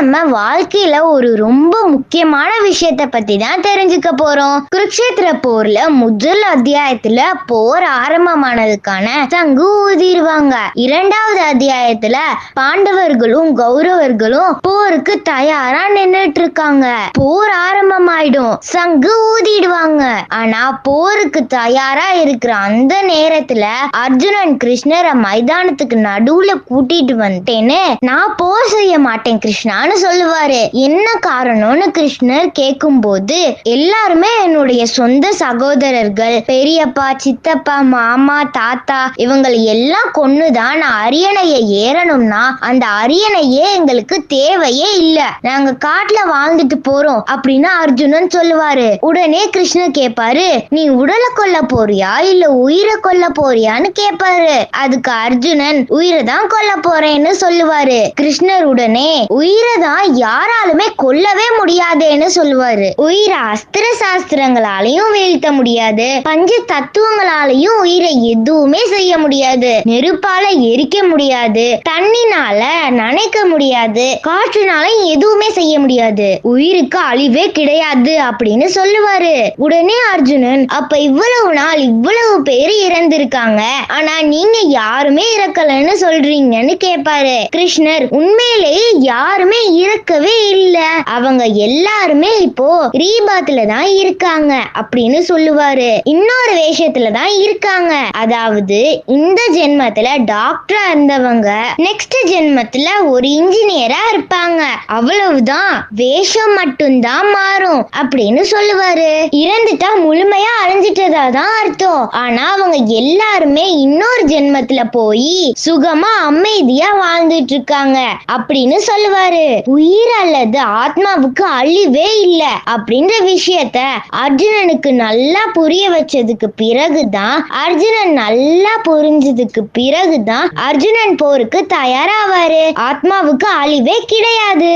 நம்ம வாழ்க்கையில ஒரு ரொம்ப முக்கியமான விஷயத்த பத்தி தான் தெரிஞ்சுக்க போறோம். குருக்ஷேத்திர போர்ல முதல் அத்தியாயத்துல போர் ஆரம்பமானதுக்கான சங்கு ஊதிடுவாங்க. இரண்டாவது அத்தியாயத்துல பாண்டவர்களும் கௌரவர்களும் போருக்கு தயாரா நின்னுட்டு இருக்காங்க போர் ஆரம்பமாயிடும். சங்கு ஊதிடுவாங்க. ஆனா போருக்கு தயாரா இருக்கிற அந்த நேரத்துல அர்ஜுனன் கிருஷ்ணரை மைதானத்துக்கு நடுவுல கூட்டிட்டு வந்துட்டேன்னு நான் போர் செய்ய மாட்டேன் கிருஷ்ணான்னு சொல்லுவாரு என்ன காரணம்னு கிருஷ்ணர் கேக்கும்போது எல்லாருமே என்னுடைய சொந்த சகோதரர்கள் பெரியப்பா சித்தப்பா மாமா தாத்தா இவங்களை எல்லாம் கொன்னுதான் நான் அரியணையை ஏறணும்னா அந்த அரியணையே எங்களுக்கு தேவையே இல்ல. நாங்க காட்டுல வாழ்ந்துட்டு போறோம் அப்படின்னு அர்ஜுனன் சொல்லுவாரு. உடனே கிருஷ்ணர் கேட்பாரு நீ உடலை கொல்ல போறியா இல்ல உயிரை கொல்ல போறியான்னு கேட்பாரு அதுக்கு அர்ஜுனன் உயிரை தான் கொல்ல போறேன்னு சொல்லுவாரு. கிருஷ்ணர் உடனே உயிரை தான் யாராலுமே கொல்லவே முடியாதேன்னு சொல்லுவாரு. உயிரை அஸ்திர சாஸ்திரங்களாலையும் வீழ்த்த முடியாது. பஞ்ச தத்துவங்களாலையும் உயிரை எதுவுமே செய்ய முடியாது. நெருப்பால எரிக்க முடியாது. தண்ணினால நனைக்க முடியாது. காற்றுனால எதுவுமே செய்ய முடியாது. உயிருக்கு அழிவே கிடையாது அப்படின்னு சொல்லுவாரு. உடனே அர்ஜுனன் அப்ப இவ்வளவு நாள் இவ்வளவு பேர் இறந்திருக்காங்க. ஆனா நீங்க யாருமே இறக்கலன்னு சொல்றீங்கன்னு கேட்பாரு கிருஷ்ணர் உண்மையிலேயே யாருமே இருக்கவே இல்ல. அவங்க எல்லாருமே இப்போ ரீபாத்ல தான் இருக்காங்க அப்படின்னு சொல்லுவாரு. இன்னொரு வேஷத்துல தான் இருக்காங்க. அதாவது இந்த ஜென்மத்துல டாக்டரா இருந்தவங்க நெக்ஸ்ட் ஜென்மத்துல ஒரு இன்ஜினியரா இருப்பாங்க. அவ்வளவுதான். வேஷம் மட்டும்தான் மாறும் அப்படின்னு சொல்லுவாரு. இறந்துட்டா முழுமையா அழிஞ்சிட்டதா தான் அர்த்தம். ஆனா அவங்க எல்லாருமே இன்னொரு ஜென்மத்துல போய் சுகமா அமைதியா வாழ்ந்துட்டு இருக்காங்க அப்படின்னு சொல்லுவாரு. உயிர் அல்லது ஆத்மாவுக்கு அழிவே இல்ல அப்படின்ற விஷயத்த அர்ஜுனனுக்கு நல்லா புரிய வச்சதுக்கு பிறகுதான் அர்ஜுனன் நல்லா புரிஞ்சதுக்கு பிறகுதான் அர்ஜுனன் போருக்கு தயாராவாரு. ஆத்மாவுக்கு அழிவே கிடையாது.